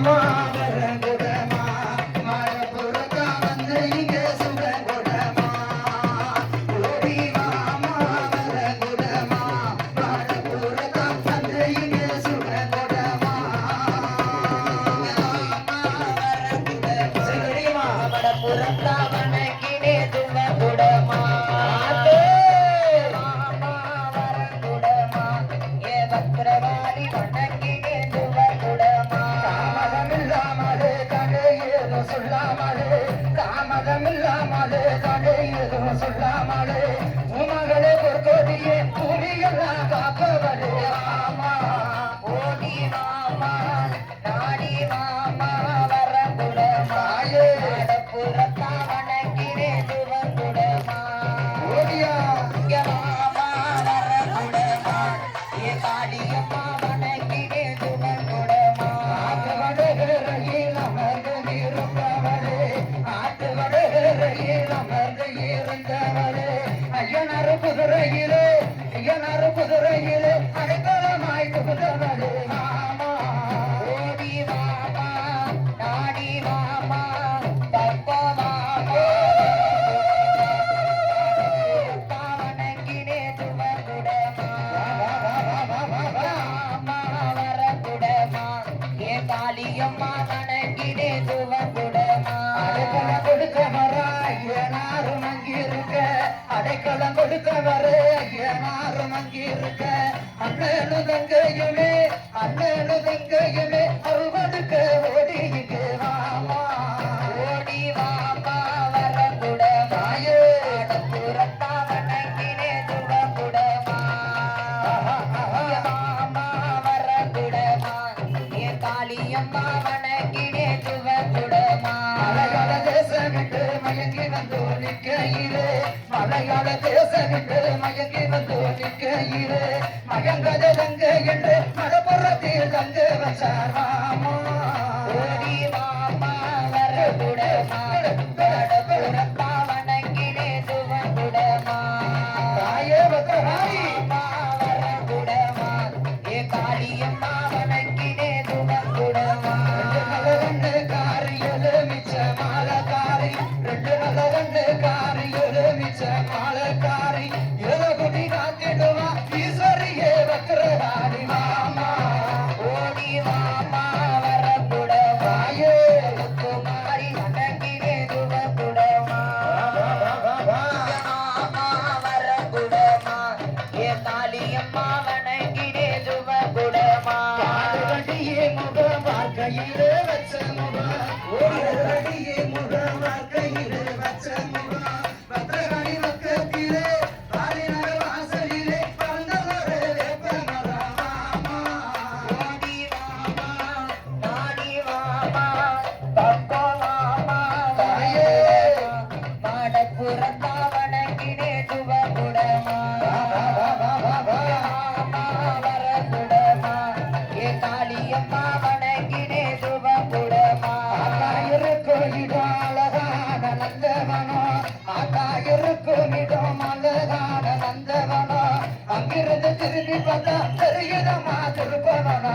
mama. இறந்தவரே ஆட்டுவரே ரயில் அமர்ந்து இறந்தவரே ஐயனார் குதிரையிலே ஐயனார் குதிரையிலே அடைக்கலமாய் குதிரவரே மாமா ஓடி மாமா நாடி மாமா தப்பா மாமா பாவனங்கினே துவங்குட மாமா வரகுடமா ஏ காளியம்மா படம் கொடுக்க வரே மாறும் அங்கிருக்க. அண்ணனு தங்கையுமே அண்ணனு தங்கையுமே அவள் கொடுக்க வாமா. நிற்கையிலே மலையாள தேச நின்று மயங்கி வந்து நிற்கையிலே மயங்கத தங்க என்று மலப்புறத்தில் தங்க வச்சாராமா Yeah. இதாலதான நந்தவனோ ஆட்டா இருக்கும் இடம் அழகான நந்தவனோ அங்கிருந்து திரும்பி பார்த்தா தெரியுதமா திருப்பவனோ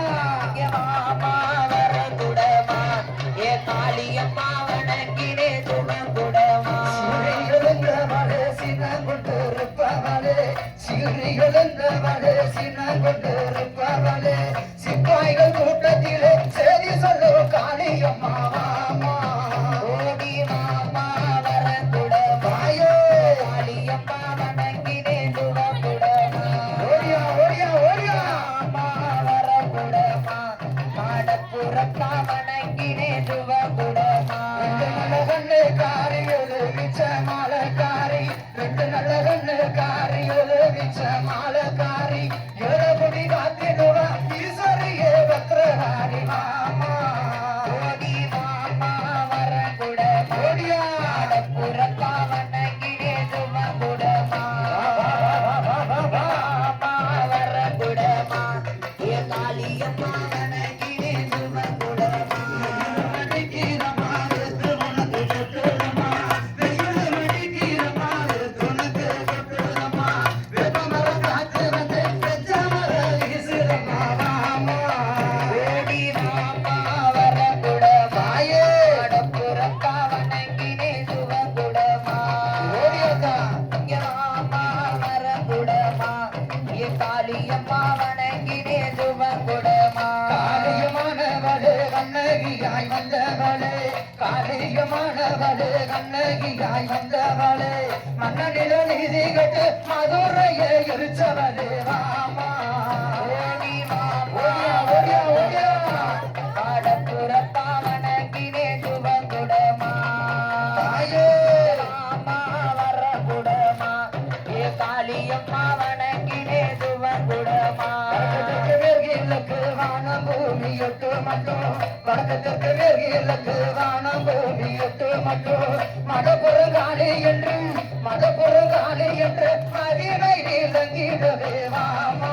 சின்ன கொண்டு I'm Santa Maria. கண்ணகியாய் வந்தவளே. காரியமானவளே கண்ணகியாய் வந்தவளே. மன்னனில நீதி கட்டு மதுரையே எரிச்சவளே வாமா. காளியம்மா மட்டும் வடக்கத்திற்கு வேறு இல்லத்து வானம் பூமியத்து மட்டும் மத பொருந்தானே என்று மத பொருந்தானே என்று வாமா